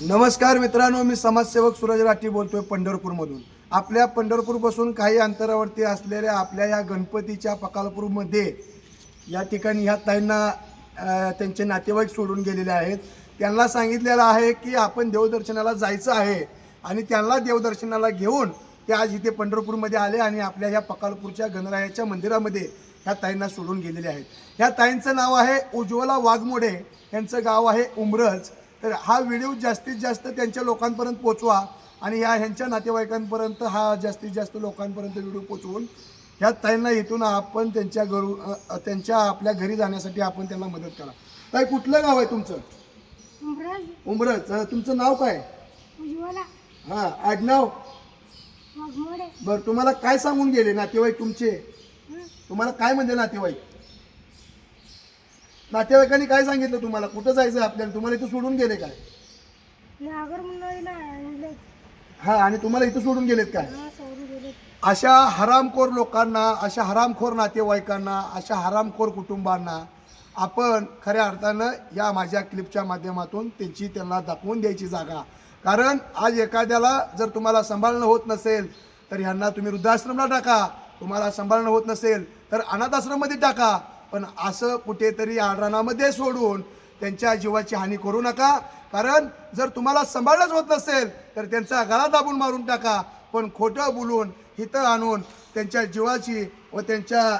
नमस्कार मित्रांनो मी समाजसेवक सूरज राठी बोलतोय पंढरपूरमधून. आपल्या पंढरपूरपासून काही अंतरावरती असलेल्या आपल्या या गणपतीच्या पकालपूरमध्ये या ठिकाणी ह्या ताईंना त्यांचे नातेवाईक सोडून गेलेले आहेत. त्यांना सांगितलेलं आहे की आपण देवदर्शनाला जायचं आहे आणि त्यांना देवदर्शनाला घेऊन ते आज इथे पंढरपूरमध्ये आले आणि आपल्या ह्या पकालपूरच्या गणरायाच्या मंदिरामध्ये ह्या ताईंना सोडून गेलेले आहेत. ह्या ताईंचं नाव आहे उज्ज्वला वाघमोडे. यांचं गाव आहे उमरज. तर हा व्हिडिओ जास्तीत जास्त त्यांच्या लोकांपर्यंत पोचवा आणि ह्या ह्यांच्या नातेवाईकांपर्यंत हा जास्तीत जास्त लोकांपर्यंत व्हिडिओ पोचवून ह्या ताईंना इथून आपण त्यांच्या घरू त्यांच्या आपल्या घरी जाण्यासाठी आपण त्यांना मदत करा. ताई कुठलं गाव आहे तुमचं? उमराज. तुमचं नाव काय? हां आडनाव? बरं तुम्हाला काय सांगून गेले नातेवाईक तुमचे? तुम्हाला काय म्हणजे नातेवाईक? नातेवाईकांनी काय सांगितलं तुम्हाला? कुठं जायचं आपल्याला? तुम्हाला इथं सोडून गेले काय? आणले हा आणि तुम्हाला इथं सोडून गेलेत काय? हा सोडून गेले अशा हरामखोर लोकांना अशा हरामखोर नातेवाईकांना अशा हरामखोर कुटुंबांना आपण खऱ्या अर्थानं या माझ्या क्लिपच्या माध्यमातून त्यांची त्यांना दाखवून द्यायची जागा. कारण आज एखाद्याला जर तुम्हाला सांभाळणं होत नसेल तर ह्यांना तुम्ही वृद्धाश्रमला टाका. तुम्हाला सांभाळणं होत नसेल तर अनाथ आश्रममध्ये टाका. पण असं कुठेतरी आडरानामध्ये सोडून त्यांच्या जीवाची हानी करू नका. कारण जर तुम्हाला सांभाळलंच होत नसेल तर त्यांचा गळा दाबून मारून टाका. पण खोटं बोलून हिथं आणून त्यांच्या जीवाची व त्यांच्या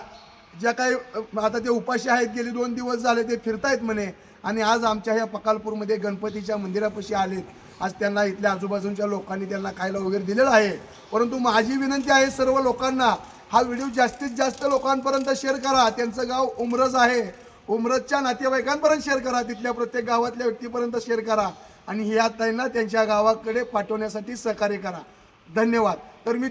ज्या काही आता ते उपाशी आहेत गेले दोन दिवस झाले ते फिरतायत म्हणे. आणि आज आमच्या ह्या पकालपूरमध्ये गणपतीच्या मंदिरापाशी आलेत. आज त्यांना इथल्या आजूबाजूच्या लोकांनी त्यांना खायला वगैरे दिलेलं आहे. परंतु माझी विनंती आहे सर्व लोकांना हा व्हिडिओ जास्तीत जास्त लोकांपर्यंत शेअर करा. त्यांचं गाव उमरज आहे. उमरजच्या नातेवाईकांपर्यंत शेअर करा. तिथल्या प्रत्येक गावातल्या व्यक्तीपर्यंत शेअर करा. आणि ह्या त्यांना त्यांच्या गावाकडे पाठवण्यासाठी सहकार्य करा. धन्यवाद. तर मी